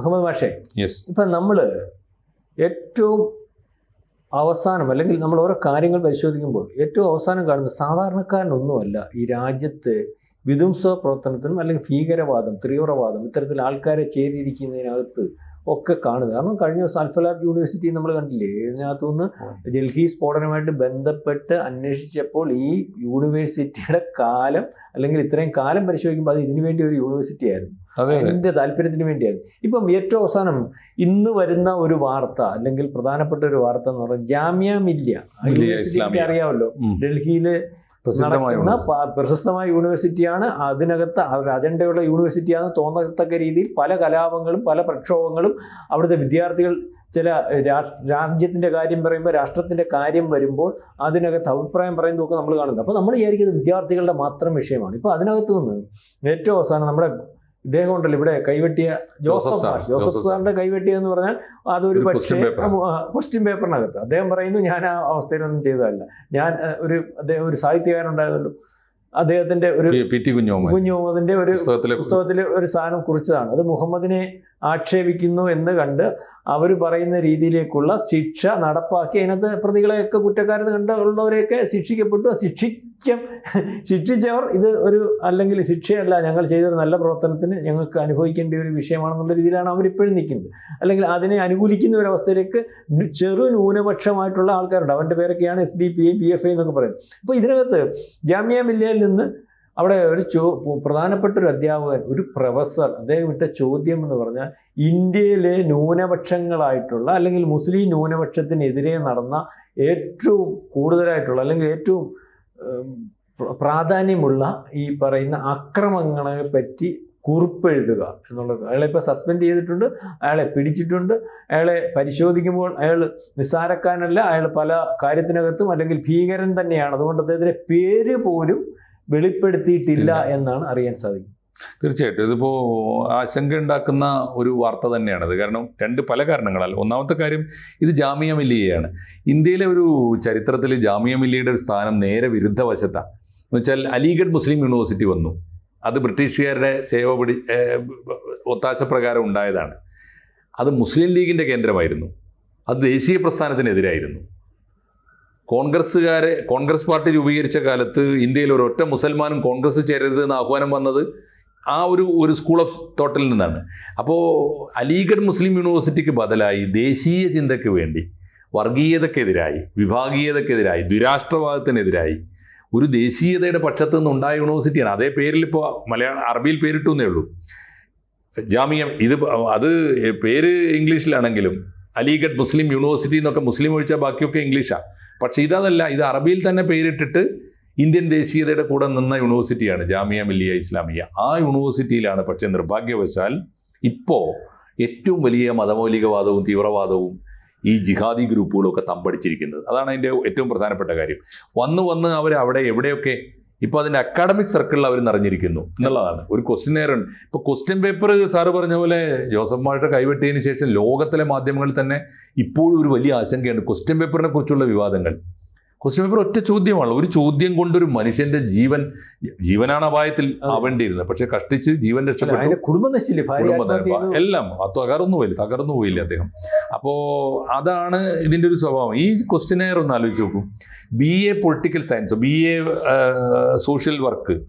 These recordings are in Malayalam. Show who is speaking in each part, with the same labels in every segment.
Speaker 1: അഹമ്മദ് മാഷേ
Speaker 2: യെസ്
Speaker 1: ഇപ്പം നമ്മൾ ഏറ്റവും അവസാനം അല്ലെങ്കിൽ നമ്മൾ ഓരോ കാര്യങ്ങൾ പരിശോധിക്കുമ്പോൾ ഏറ്റവും അവസാനം കാണുന്ന സാധാരണക്കാരനൊന്നുമല്ല ഈ രാജ്യത്ത് വിധ്വംസ പ്രവർത്തനത്തിനും അല്ലെങ്കിൽ ഭീകരവാദം തീവ്രവാദം ഇത്തരത്തിൽ ആൾക്കാരെ ചേരിയിരിക്കുന്നതിനകത്ത് ഒക്കെ കാണുക കാരണം കഴിഞ്ഞ ദിവസം അൽഫലാബ് യൂണിവേഴ്സിറ്റി നമ്മൾ കണ്ടില്ലേ? ഇതിനകത്തുനിന്ന് ഡൽഹി സ്ഫോടനമായിട്ട് ബന്ധപ്പെട്ട് അന്വേഷിച്ചപ്പോൾ ഈ യൂണിവേഴ്സിറ്റിയുടെ കാലം അല്ലെങ്കിൽ ഇത്രയും കാലം പരിശോധിക്കുമ്പോൾ അത് ഇതിനു വേണ്ടി ഒരു യൂണിവേഴ്സിറ്റി ആയിരുന്നു. അതിന്റെ താല്പര്യത്തിന് വേണ്ടിയായിരുന്നു. ഇപ്പം ഏറ്റവും അവസാനം ഇന്ന് വരുന്ന ഒരു വാർത്ത അല്ലെങ്കിൽ പ്രധാനപ്പെട്ട ഒരു വാർത്ത എന്ന് പറഞ്ഞാൽ ജാമ്യ മില്യ. അറിയാമല്ലോ.
Speaker 2: ഡൽഹിയിൽ
Speaker 1: നടക്കുന്ന പ്രശസ്തമായ യൂണിവേഴ്സിറ്റിയാണ്. അതിനകത്ത് അവരുടെ അജണ്ടയുള്ള യൂണിവേഴ്സിറ്റിയാണെന്ന് തോന്നത്തക്ക രീതിയിൽ പല കലാപങ്ങളും പല പ്രക്ഷോഭങ്ങളും അവിടുത്തെ വിദ്യാർത്ഥികൾ ചില രാജ്യത്തിന്റെ കാര്യം പറയുമ്പോൾ രാഷ്ട്രത്തിന്റെ കാര്യം വരുമ്പോൾ അതിനകത്ത് അഭിപ്രായം പറയുന്നതൊക്കെ നമ്മൾ കാണുന്നത് അപ്പോൾ നമ്മൾ വിചാരിക്കുന്നത് വിദ്യാർത്ഥികളുടെ മാത്രം വിഷയമാണ്. ഇപ്പോൾ അതിനകത്ത് നിന്ന് ഏറ്റവും അവസാനം നമ്മുടെ ഇദ്ദേഹം ഉണ്ടല്ലോ ഇവിടെ കൈവെട്ടിയ ജോസഫ്
Speaker 2: സാർ,
Speaker 1: ജോസഫ് സാറിന്റെ കൈവെട്ടിയ എന്ന് പറഞ്ഞാൽ അതൊരു പക്ഷേ. ക്വസ്റ്റ്യൻ പേപ്പറിനകത്ത് അദ്ദേഹം പറയുന്നു ഞാൻ ആ അവസ്ഥയിലൊന്നും ചെയ്തതല്ല. ഞാൻ ഒരു അദ്ദേഹം ഒരു സാഹിത്യകാരനുണ്ടായതല്ലോ അദ്ദേഹത്തിന്റെ ഒരു
Speaker 2: പി- പി ടി കുഞ്ഞോമൻ
Speaker 1: കുഞ്ഞു ഒരു
Speaker 2: പുസ്തകത്തിലെ
Speaker 1: ഒരു സാധനം കുറിച്ചതാണ്. അത് മുഹമ്മദിനെ ആക്ഷേപിക്കുന്നു എന്ന് കണ്ട് അവർ പറയുന്ന രീതിയിലേക്കുള്ള ശിക്ഷ നടപ്പാക്കി. അതിനകത്ത് പ്രതികളെയൊക്കെ കുറ്റക്കാരെന്ന് കണ്ടുള്ളവരെയൊക്കെ ശിക്ഷിക്കപ്പെട്ടു. ആ ശിക്ഷിക്കം. ശിക്ഷിച്ചവർ ഇത് ഒരു അല്ലെങ്കിൽ ശിക്ഷയല്ല ഞങ്ങൾ ചെയ്തൊരു നല്ല പ്രവർത്തനത്തിന് ഞങ്ങൾക്ക് അനുഭവിക്കേണ്ട ഒരു വിഷയമാണെന്നുള്ള രീതിയിലാണ് അവരിപ്പോഴും നിൽക്കുന്നത്. അല്ലെങ്കിൽ അതിനെ അനുകൂലിക്കുന്ന ഒരു അവസ്ഥയിലേക്ക് ചെറു ന്യൂനപക്ഷമായിട്ടുള്ള ആൾക്കാരുണ്ട്. അവന്റെ പേരൊക്കെയാണ് S D P I P F I എന്നൊക്കെ പറയുന്നത്. അപ്പോൾ ഇതിനകത്ത് ജാമ്യ മില്ലയിൽ നിന്ന് അവിടെ ഒരു ചോ പ്രധാനപ്പെട്ട ഒരു അധ്യാപകൻ ഒരു പ്രൊഫസർ അദ്ദേഹം ഇട്ട ചോദ്യം എന്ന് പറഞ്ഞാൽ ഇന്ത്യയിലെ ന്യൂനപക്ഷങ്ങളായിട്ടുള്ള അല്ലെങ്കിൽ മുസ്ലിം ന്യൂനപക്ഷത്തിനെതിരെ നടന്ന ഏറ്റവും കൂടുതലായിട്ടുള്ള അല്ലെങ്കിൽ ഏറ്റവും പ്രാധാന്യമുള്ള ഈ പറയുന്ന അക്രമങ്ങളെ പറ്റി കുറിപ്പെഴുതുക എന്നുള്ളത് അയാളെ ഇപ്പോൾ സസ്പെൻഡ് ചെയ്തിട്ടുണ്ട് അയാളെ പിടിച്ചിട്ടുണ്ട് അയാളെ പരിശോധിക്കുമ്പോൾ അയാൾ നിസ്സാരക്കാരനല്ല അയാൾ പല കാര്യത്തിനകത്തും അല്ലെങ്കിൽ ഭീകരൻ തന്നെയാണ്. അതുകൊണ്ട് അദ്ദേഹത്തിന്റെ പേര് പോലും വെളിപ്പെടുത്തിയിട്ടില്ല എന്നാണ് അറിയാൻ സാധിക്കും.
Speaker 2: തീർച്ചയായിട്ടും. ഇതിപ്പോൾ ആശങ്ക ഉണ്ടാക്കുന്ന ഒരു വാർത്ത തന്നെയാണത് കാരണം രണ്ട് പല കാരണങ്ങളാൽ. ഒന്നാമത്തെ കാര്യം ഇത് ജാമിയ മില്ലിയയാണ്. ഇന്ത്യയിലെ ഒരു ചരിത്രത്തിൽ ജാമിയ മില്ലിയുടെ ഒരു സ്ഥാനം നേരെ വിരുദ്ധ വശത്താണ് എന്ന് വെച്ചാൽ അലിഗഡ് മുസ്ലിം യൂണിവേഴ്സിറ്റി വന്നു. അത് ബ്രിട്ടീഷുകാരുടെ സേവ പിടി ഒത്താശ പ്രകാരം ഉണ്ടായതാണ്. അത് മുസ്ലിം ലീഗിന്റെ കേന്ദ്രമായിരുന്നു. അത് ദേശീയ പ്രസ്ഥാനത്തിനെതിരായിരുന്നു. കോൺഗ്രസ്സുകാരെ കോൺഗ്രസ് പാർട്ടി രൂപീകരിച്ച കാലത്ത് ഇന്ത്യയിൽ ഒരൊറ്റ മുസൽമാനും കോൺഗ്രസ് ചേരരുത് എന്ന് ആഹ്വാനം വന്നത് ആ ഒരു ഒരു സ്കൂൾ ഓഫ് തോട്ടിൽ നിന്നാണ്. അപ്പോൾ അലിഗഡ് മുസ്ലിം യൂണിവേഴ്സിറ്റിക്ക് ബദലായി ദേശീയ ചിന്തയ്ക്ക് വേണ്ടി വർഗീയതക്കെതിരായി വിഭാഗീയതക്കെതിരായി ദുരാഷ്ട്രവാദത്തിനെതിരായി ഒരു ദേശീയതയുടെ പക്ഷത്തു നിന്നുണ്ടായ യൂണിവേഴ്സിറ്റിയാണ്. അതേ പേരിൽ ഇപ്പോൾ മലയാള അറബിയിൽ പേരിട്ടു എന്നേ ഉള്ളൂ. ജാമിയം ഇത് അത് പേര് ഇംഗ്ലീഷിലാണെങ്കിലും അലിഗഡ് മുസ്ലിം യൂണിവേഴ്സിറ്റി എന്നൊക്കെ മുസ്ലിം ഒഴിച്ചാൽ ബാക്കിയൊക്കെ ഇംഗ്ലീഷാണ് പക്ഷേ ഇതല്ല ഇത് അറബിയിൽ തന്നെ പേരിട്ടിട്ട് ഇന്ത്യൻ ദേശീയതയുടെ കൂടെ നിന്ന യൂണിവേഴ്സിറ്റിയാണ് ജാമിയ മില്ലിയ ഇസ്ലാമിയ. ആ യൂണിവേഴ്സിറ്റിയിലാണ് പക്ഷേ നിർഭാഗ്യവശാൽ ഇപ്പോൾ ഏറ്റവും വലിയ മതമൗലികവാദവും തീവ്രവാദവും ഈ ജിഹാദി ഗ്രൂപ്പുകളൊക്കെ തമ്പടിച്ചിരിക്കുന്നത്. അതാണ് അതിന്റെ ഏറ്റവും പ്രധാനപ്പെട്ട കാര്യം. വന്ന് വന്ന് അവർ അവിടെ എവിടെയൊക്കെ ഇപ്പോൾ അതിന്റെ അക്കാഡമിക് സർക്കിളിൽ അവർ നിറഞ്ഞിരിക്കുന്നു എന്നുള്ളതാണ്. ഒരു ക്വസ്റ്റ്യൻ നേരം ഇപ്പോൾ ക്വസ്റ്റ്യൻ പേപ്പർ സാറ് പറഞ്ഞ പോലെ ജോസഫ് മാഷ കൈവെട്ടിയതിന് ശേഷം ലോകത്തിലെ മാധ്യമങ്ങളിൽ തന്നെ ഇപ്പോഴും ഒരു വലിയ ആശങ്കയാണ് ക്വസ്റ്റ്യൻ പേപ്പറിനെ കുറിച്ചുള്ള വിവാദങ്ങൾ. ക്വസ്റ്റ്യൻ പേപ്പർ ഒറ്റ ചോദ്യമാണ് ഒരു ചോദ്യം കൊണ്ടൊരു മനുഷ്യന്റെ ജീവൻ ജീവനാണ് അപായത്തിൽ. ആവേണ്ടിയിരുന്നത്. പക്ഷെ കഷ്ടിച്ച് ജീവൻ രക്ഷപ്പെട്ടു.
Speaker 1: കുടുംബം നശിച്ചില്ലേ?
Speaker 2: കുടുംബ എല്ലാം തകർന്നു പോയില്ല? തകർന്നു പോയില്ല അദ്ദേഹം? അപ്പോൾ അതാണ് ഇതിന്റെ ഒരു സ്വഭാവം. ഈ ക്വസ്റ്റ്യനെയർ ഒന്ന് ആലോചിച്ച് നോക്കും. B A political science B A social work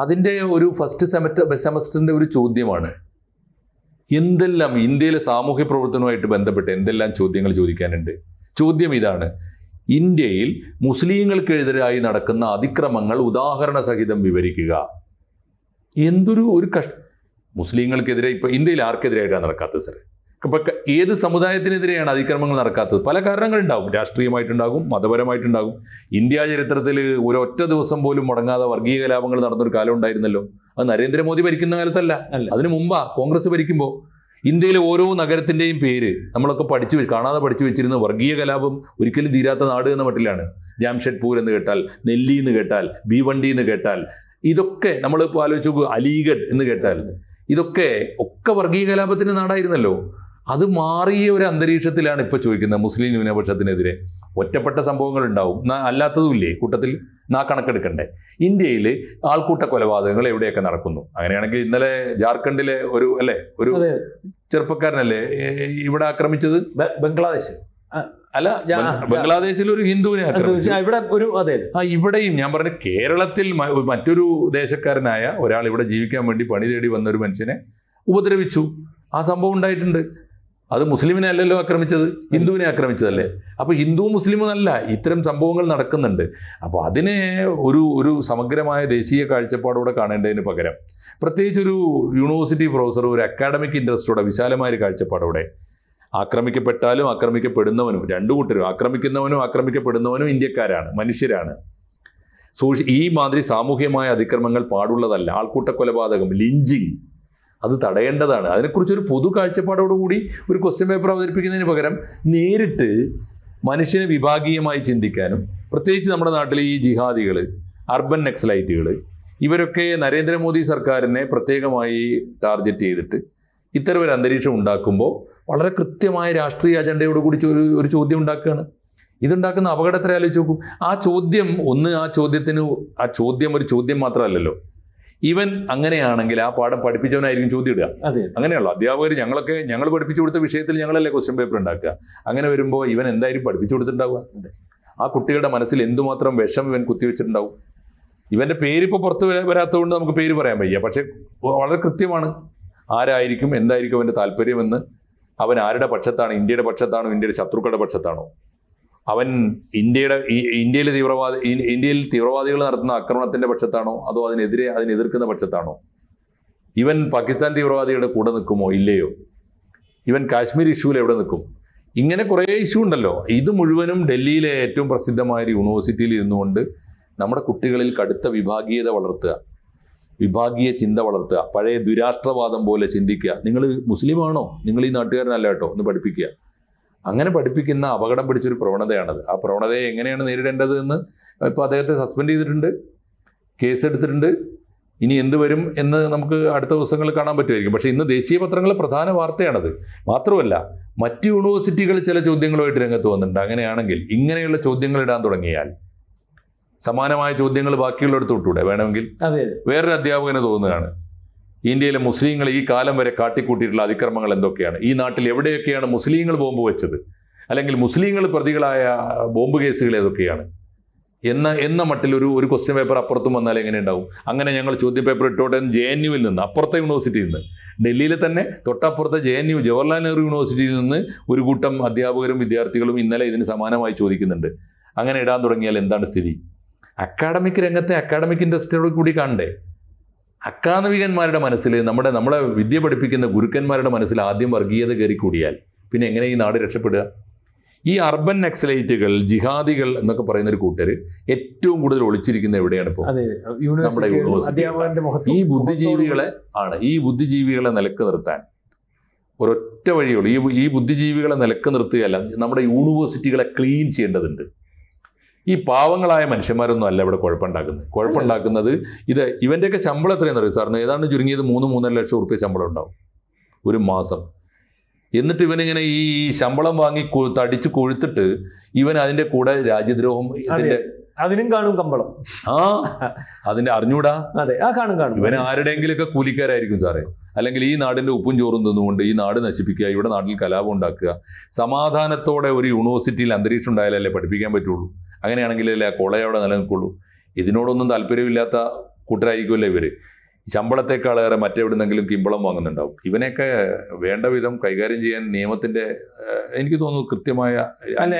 Speaker 2: അതിന്റെ ഒരു ഫസ്റ്റ് സെമസ്റ്റർ സെമസ്റ്ററിന്റെ ഒരു ചോദ്യമാണ്. എന്തെല്ലാം ഇന്ത്യയിലെ സാമൂഹ്യ പ്രവർത്തനവുമായിട്ട് ബന്ധപ്പെട്ട് എന്തെല്ലാം ചോദ്യങ്ങൾ ചോദിക്കാനുണ്ട്? ചോദ്യം ഇതാണ്. ഇന്ത്യയിൽ മുസ്ലിങ്ങൾക്കെതിരായി നടക്കുന്ന അതിക്രമങ്ങൾ ഉദാഹരണ സഹിതം വിവരിക്കുക. എന്തൊരു ഒരു കഷ് മുസ്ലിങ്ങൾക്കെതിരെ ഇപ്പോൾ ഇന്ത്യയിൽ ആർക്കെതിരായിട്ടാണ് നടക്കാത്തത് സാർ ഇപ്പം ഏത് സമുദായത്തിനെതിരെയാണ് അതിക്രമങ്ങൾ നടക്കാത്തത്? പല കാരണങ്ങളുണ്ടാകും. രാഷ്ട്രീയമായിട്ടുണ്ടാകും മതപരമായിട്ടുണ്ടാകും. ഇന്ത്യ ചരിത്രത്തിൽ ഒരൊറ്റ ദിവസം പോലും മുടങ്ങാതെ വർഗീയ കലാപങ്ങൾ നടന്നൊരു കാലം ഉണ്ടായിരുന്നല്ലോ. അത് നരേന്ദ്രമോദി ഭരിക്കുന്ന കാലത്തല്ല. അതിനു മുമ്പാ കോൺഗ്രസ് ഭരിക്കുമ്പോൾ ഇന്ത്യയിലെ ഓരോ നഗരത്തിന്റെയും പേര് നമ്മളൊക്കെ പഠിച്ചു കാണാതെ പഠിച്ചു വെച്ചിരുന്ന വർഗീയ കലാപം ഒരിക്കലും തീരാത്ത നാട് എന്ന മട്ടിലാണ്. ജാംഷഡ്പൂർ എന്ന് കേട്ടാൽ നെല്ലി എന്ന് കേട്ടാൽ ഭീവണ്ടി എന്ന് കേട്ടാൽ ഇതൊക്കെ നമ്മൾ ഇപ്പോൾ ആലോചിച്ച് നോക്കുക അലീഗഡ് എന്ന് കേട്ടാൽ ഇതൊക്കെ ഒക്കെ വർഗീയ കലാപത്തിന്റെ നാടായിരുന്നല്ലോ. അത് മാറിയ ഒരു അന്തരീക്ഷത്തിലാണ് ഇപ്പോൾ ചോദിക്കുന്നത് മുസ്ലിം ന്യൂനപക്ഷത്തിനെതിരെ. ഒറ്റപ്പെട്ട സംഭവങ്ങൾ ഉണ്ടാവും അല്ലാത്തതുമില്ലേ കൂട്ടത്തിൽ? നാ കണക്കെടുക്കണ്ടേ. ഇന്ത്യയിൽ ആൾക്കൂട്ട കൊലപാതകങ്ങൾ എവിടെയൊക്കെ നടക്കുന്നു? അങ്ങനെയാണെങ്കിൽ ഇന്നലെ ജാർഖണ്ഡിലെ ഒരു അല്ലേ? ഒരു ചെറുപ്പക്കാരനല്ലേ ഇവിടെ ആക്രമിച്ചത്?
Speaker 1: ബംഗ്ലാദേശ്
Speaker 2: അല്ല ബംഗ്ലാദേശിൽ ഒരു ഹിന്ദുവിനെ ആക്രമിച്ചു.
Speaker 1: ഇവിടെ ഒരു അതെ
Speaker 2: ആ ഇവിടെയും ഞാൻ പറഞ്ഞു കേരളത്തിൽ മറ്റൊരു ദേശക്കാരനായ ഒരാൾ ഇവിടെ ജീവിക്കാൻ വേണ്ടി പണി തേടി വന്ന ഒരു മനുഷ്യനെ ഉപദ്രവിച്ചു. ആ സംഭവം ഉണ്ടായിട്ടുണ്ട്. അത് മുസ്ലിമിനെ അല്ലല്ലോ ആക്രമിച്ചത്? ഹിന്ദുവിനെ ആക്രമിച്ചതല്ലേ? അപ്പോൾ ഹിന്ദു മുസ്ലിമും അല്ല ഇത്തരം സംഭവങ്ങൾ നടക്കുന്നുണ്ട്. അപ്പോൾ അതിനെ ഒരു ഒരു സമഗ്രമായ ദേശീയ കാഴ്ചപ്പാടോടെ കാണേണ്ടതിന് പകരം പ്രത്യേകിച്ച് ഒരു യൂണിവേഴ്സിറ്റി പ്രൊഫസർ ഒരു അക്കാഡമിക് ഇൻട്രസ്റ്റോടെ വിശാലമായ ഒരു കാഴ്ചപ്പാടോടെ ആക്രമിക്കപ്പെട്ടാലും ആക്രമിക്കപ്പെടുന്നവനും രണ്ടു കൂട്ടരും ആക്രമിക്കുന്നവനും ആക്രമിക്കപ്പെടുന്നവനും ഇന്ത്യക്കാരാണ് മനുഷ്യരാണ്. സോഷ്യ ഈ മാതിരി സാമൂഹ്യമായ അതിക്രമങ്ങൾ പാടുള്ളതല്ല. ആൾക്കൂട്ട കൊലപാതകം ലിഞ്ചിങ് അത് തടയേണ്ടതാണ്. അതിനെക്കുറിച്ച് ഒരു പൊതു കാഴ്ചപ്പാടോടുകൂടി ഒരു ക്വസ്റ്റ്യൻ പേപ്പർ അവതരിപ്പിക്കുന്നതിന് പകരം നേരിട്ട് മനുഷ്യനെ വിഭാഗീയമായി ചിന്തിക്കാനും പ്രത്യേകിച്ച് നമ്മുടെ നാട്ടിലെ ഈ ജിഹാദികൾ അർബൻ നെക്സലൈറ്റുകൾ ഇവരൊക്കെ നരേന്ദ്രമോദി സർക്കാരിനെ പ്രത്യേകമായി ടാർഗറ്റ് ചെയ്തിട്ട് ഇത്തരം ഒരു അന്തരീക്ഷം ഉണ്ടാക്കുമ്പോൾ വളരെ കൃത്യമായ രാഷ്ട്രീയ അജണ്ടയോട് കൂടി ഒരു ഒരു ചോദ്യം ഉണ്ടാക്കുകയാണ്. ഇതുണ്ടാക്കുന്ന അപകടത്തെ ആലോചിച്ച് നോക്കും. ആ ചോദ്യം ഒന്ന് ആ ചോദ്യത്തിന് ആ ചോദ്യം ഒരു ചോദ്യം മാത്രമല്ലല്ലോ. ഇവൻ അങ്ങനെയാണെങ്കിൽ ആ പാഠം പഠിപ്പിച്ചവനായിരിക്കും ചോദ്യം ഇടുക.
Speaker 1: അതെ.
Speaker 2: അങ്ങനെയല്ലോ അധ്യാപകർ ഞങ്ങളൊക്കെ ഞങ്ങൾ പഠിപ്പിച്ചു കൊടുത്ത വിഷയത്തിൽ ഞങ്ങളല്ലേ ക്വസ്റ്റ്യൻ പേപ്പർ ഉണ്ടാക്കുക. അങ്ങനെ വരുമ്പോൾ ഇവൻ എന്തായാലും പഠിപ്പിച്ചു കൊടുത്തിട്ടുണ്ടാവുക. ആ കുട്ടികളുടെ മനസ്സിൽ എന്തുമാത്രം വിഷം ഇവൻ കുത്തിവെച്ചിട്ടുണ്ടാവും. ഇവന്റെ പേരിപ്പോൾ പുറത്ത് വരാ- വരാത്തതുകൊണ്ട് നമുക്ക് പേര് പറയാൻ വയ്യ. പക്ഷെ വളരെ കൃത്യമാണ്. ആരായിരിക്കും എന്തായിരിക്കും അവന്റെ താല്പര്യമെന്ന്. അവൻ ആരുടെ പക്ഷത്താണ്? ഇന്ത്യയുടെ പക്ഷത്താണോ? ഇന്ത്യയുടെ ശത്രുക്കളുടെ പക്ഷത്താണോ? അവൻ ഇന്ത്യയുടെ ഇന്ത്യയിൽ തീവ്രവാദി ഇന്ത്യയിൽ തീവ്രവാദികൾ നടത്തുന്ന ആക്രമണത്തിന്റെ പക്ഷത്താണോ? അതോ അതിനെതിരെ അതിനെതിർക്കുന്ന പക്ഷത്താണോ? ഇവൻ പാകിസ്ഥാൻ തീവ്രവാദികളുടെ കൂടെ നിൽക്കുമോ? ഇല്ലയോ? ഇവൻ കാശ്മീർ ഇഷ്യൂവിൽ എവിടെ നിൽക്കും? ഇങ്ങനെ കുറേ ഇഷ്യൂ ഉണ്ടല്ലോ. ഇത് മുഴുവനും ഡൽഹിയിലെ ഏറ്റവും പ്രസിദ്ധമായ ഒരു യൂണിവേഴ്സിറ്റിയിൽ ഇരുന്നുകൊണ്ട് നമ്മുടെ കുട്ടികളിൽ കടുത്ത വിഭാഗീയത വളർത്തുക വിഭാഗീയ ചിന്ത വളർത്തുക പഴയ ദുരാഷ്ട്രവാദം പോലെ ചിന്തിക്കുക. നിങ്ങൾ മുസ്ലിമാണോ? നിങ്ങൾ ഈ നാട്ടുകാരനല്ല കേട്ടോ. ഒന്ന് പഠിപ്പിക്കുക. അങ്ങനെ പഠിപ്പിക്കുന്ന അപകടം പിടിച്ചൊരു പ്രവണതയാണത്. ആ പ്രവണതയെ എങ്ങനെയാണ് നേരിടേണ്ടത് എന്ന് ഇപ്പോൾ അദ്ദേഹത്തെ സസ്പെൻഡ് ചെയ്തിട്ടുണ്ട് കേസ് എടുത്തിട്ടുണ്ട്. ഇനി എന്ത് വരും എന്ന് നമുക്ക് അടുത്ത ദിവസങ്ങളിൽ കാണാൻ പറ്റുമായിരിക്കും. പക്ഷേ ഇന്ന് ദേശീയ പത്രങ്ങളിലെ പ്രധാന വാർത്തയാണത്. മാത്രമല്ല മറ്റ് യൂണിവേഴ്സിറ്റികൾ ചില ചോദ്യങ്ങളുമായിട്ട് രംഗത്ത് വന്നിട്ടുണ്ട്. അങ്ങനെയാണെങ്കിൽ ഇങ്ങനെയുള്ള ചോദ്യങ്ങൾ ഇടാൻ തുടങ്ങിയാൽ സമാനമായ ചോദ്യങ്ങൾ ബാക്കിയുള്ളിടത്ത് വിട്ടൂടെ വേണമെങ്കിൽ
Speaker 1: അതെ.
Speaker 2: വേറൊരു അധ്യാപകന് തോന്നുകയാണ്. ഇന്ത്യയിലെ മുസ്ലിങ്ങൾ ഈ കാലം വരെ കാട്ടിക്കൂട്ടിയിട്ടുള്ള അതിക്രമങ്ങൾ എന്തൊക്കെയാണ്? ഈ നാട്ടിൽ എവിടെയൊക്കെയാണ് മുസ്ലിങ്ങൾ ബോംബ് വെച്ചത്? അല്ലെങ്കിൽ മുസ്ലിങ്ങൾ പ്രതികളായ ബോംബ് കേസുകൾ ഏതൊക്കെയാണ്? എന്ന എന്ന മട്ടിൽ ഒരു ഒരു ക്വസ്റ്റ്യൻ പേപ്പർ അപ്പുറത്തും വന്നാൽ എങ്ങനെ ഉണ്ടാവും? അങ്ങനെ ഞങ്ങൾ ചോദ്യ പേപ്പർ ഇട്ടോട്ടെ ജെ എൻ യുവിൽ നിന്ന് അപ്പുറത്തെ യൂണിവേഴ്സിറ്റിയിൽ നിന്ന്. ഡൽഹിയിലെ തന്നെ തൊട്ടപ്പുറത്തെ J N U Jawaharlal Nehru യൂണിവേഴ്സിറ്റിയിൽ നിന്ന് ഒരു കൂട്ടം അധ്യാപകരും വിദ്യാർത്ഥികളും ഇന്നലെ ഇതിന് സമാനമായി ചോദിക്കുന്നുണ്ട്. അങ്ങനെ ഇടാൻ തുടങ്ങിയാൽ എന്താണ് സ്ഥിതി? അക്കാഡമിക് രംഗത്തെ അക്കാഡമിക് ഇൻഡസ്ട്രിയോട് കൂടി കാണണ്ടേ അക്കാദമികന്മാരുടെ മനസ്സിൽ നമ്മുടെ നമ്മളെ വിദ്യ പഠിപ്പിക്കുന്ന ഗുരുക്കന്മാരുടെ മനസ്സിൽ ആദ്യം വർഗീയത കയറി കൂടിയാൽ പിന്നെ എങ്ങനെ ഈ നാട് രക്ഷപ്പെടുക? ഈ അർബൻ നക്സലൈറ്റുകൾ ജിഹാദികൾ എന്നൊക്കെ പറയുന്ന ഒരു കൂട്ടര് ഏറ്റവും കൂടുതൽ ഒളിച്ചിരിക്കുന്ന എവിടെയാണ് ഇപ്പോൾ?
Speaker 1: നമ്മുടെ യൂണിവേഴ്സിറ്റി.
Speaker 2: ഈ ബുദ്ധിജീവികളെ ആണ്. ഈ ബുദ്ധിജീവികളെ നിലയ്ക്ക് നിർത്താൻ ഒരൊറ്റ വഴിയുള്ളൂ ഈ ഈ ബുദ്ധിജീവികളെ നിലയ്ക്ക് നിർത്തുകയല്ല. നമ്മുടെ യൂണിവേഴ്സിറ്റികളെ ക്ലീൻ ചെയ്യേണ്ടതുണ്ട്. ഈ പാവങ്ങളായ മനുഷ്യന്മാരൊന്നും അല്ല ഇവിടെ കുഴപ്പമുണ്ടാക്കുന്നത്. കുഴപ്പമുണ്ടാക്കുന്നത് ഇത് ഇവന്റെയൊക്കെ ശമ്പളം എത്രയെന്ന് അറിയാം? സാറിന് ഏതാണ്ട് ചുരുങ്ങിയത് മൂന്ന് മൂന്നര ലക്ഷം റുപ്യ ശമ്പളം ഉണ്ടാവും ഒരു മാസം. എന്നിട്ട് ഇവനിങ്ങനെ ഈ ശമ്പളം വാങ്ങി തടിച്ച് കൊഴുത്തിട്ട് ഇവൻ അതിന്റെ കൂടെ രാജ്യദ്രോഹം ഇതിന്റെ
Speaker 1: അതിനും കാണും കമ്പളം.
Speaker 2: ആ അതിന്റെ അറിഞ്ഞൂടാ?
Speaker 1: അതെ ആ കാണും കാണും.
Speaker 2: ഇവൻ ആരുടെയെങ്കിലൊക്കെ കൂലിക്കാരായിരിക്കും സാറേ. അല്ലെങ്കിൽ ഈ നാടിന്റെ ഉപ്പും ചോറും തിന്നുകൊണ്ട് ഈ നാട് നശിപ്പിക്കുക ഇവിടെ നാട്ടിൽ കലാപം ഉണ്ടാക്കുക സമാധാനത്തോടെ ഒരു യൂണിവേഴ്സിറ്റിയിൽ അന്തരീക്ഷം ഉണ്ടായാലല്ലേ പഠിപ്പിക്കാൻ പറ്റുള്ളൂ. അങ്ങനെയാണെങ്കിലല്ലേ ആ കൊളയവിടെ നിലനിൽക്കുള്ളൂ? ഇതിനോടൊന്നും താല്പര്യമില്ലാത്ത കൂട്ടരായിരിക്കുമല്ലോ ഇവർ? ശമ്പളത്തെക്കാളേറെ മറ്റെവിടുന്നെങ്കിലും കിമ്പളം വാങ്ങുന്നുണ്ടാവും. ഇവനെയൊക്കെ വേണ്ട വിധം കൈകാര്യം ചെയ്യാൻ നിയമത്തിന്റെ എനിക്ക് തോന്നുന്നു കൃത്യമായ
Speaker 1: അല്ല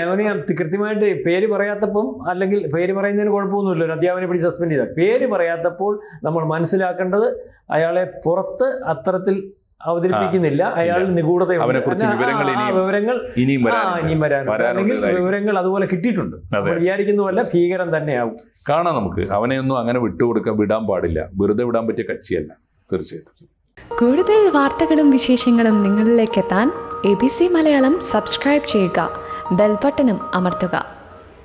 Speaker 1: കൃത്യമായിട്ട് പേര് പറയാത്തപ്പം അല്ലെങ്കിൽ പേര് പറയുന്നതിന് കുഴപ്പമൊന്നുമില്ല. ഒരു അധ്യാപനെ പിടിച്ച് സസ്പെൻഡ് ചെയ്താൽ. പേര് പറയാത്തപ്പോൾ നമ്മൾ മനസ്സിലാക്കേണ്ടത് അയാളെ പുറത്ത് അത്തരത്തിൽ അവതരിപ്പിക്കുന്നില്ല. അയാൾ നിഗൂഢത
Speaker 2: വിവരങ്ങൾ ഇനിയും-
Speaker 1: വിവരങ്ങൾ
Speaker 2: വരാൻ
Speaker 1: അല്ലെങ്കിൽ അതുപോലെ കിട്ടിയിട്ടുണ്ട്. നമ്മൾ വിചാരിക്കുന്നതല്ല ഭീകരം തന്നെയാവും.
Speaker 2: കാണാം നമുക്ക്. അവനെയൊന്നും അങ്ങനെ വിട്ടുകൊടുക്കാൻ വിടാൻ പാടില്ല. വെറുതെ വിടാൻ പറ്റിയ കക്ഷിയല്ല. തീർച്ചയായിട്ടും.
Speaker 3: കൂടുതൽ വാർത്തകളും വിശേഷങ്ങളും നിങ്ങളിലേക്ക് എത്താൻ A B C Malayalam subscribe ചെയ്യുക. ബെൽബട്ടനും അമർത്തുക.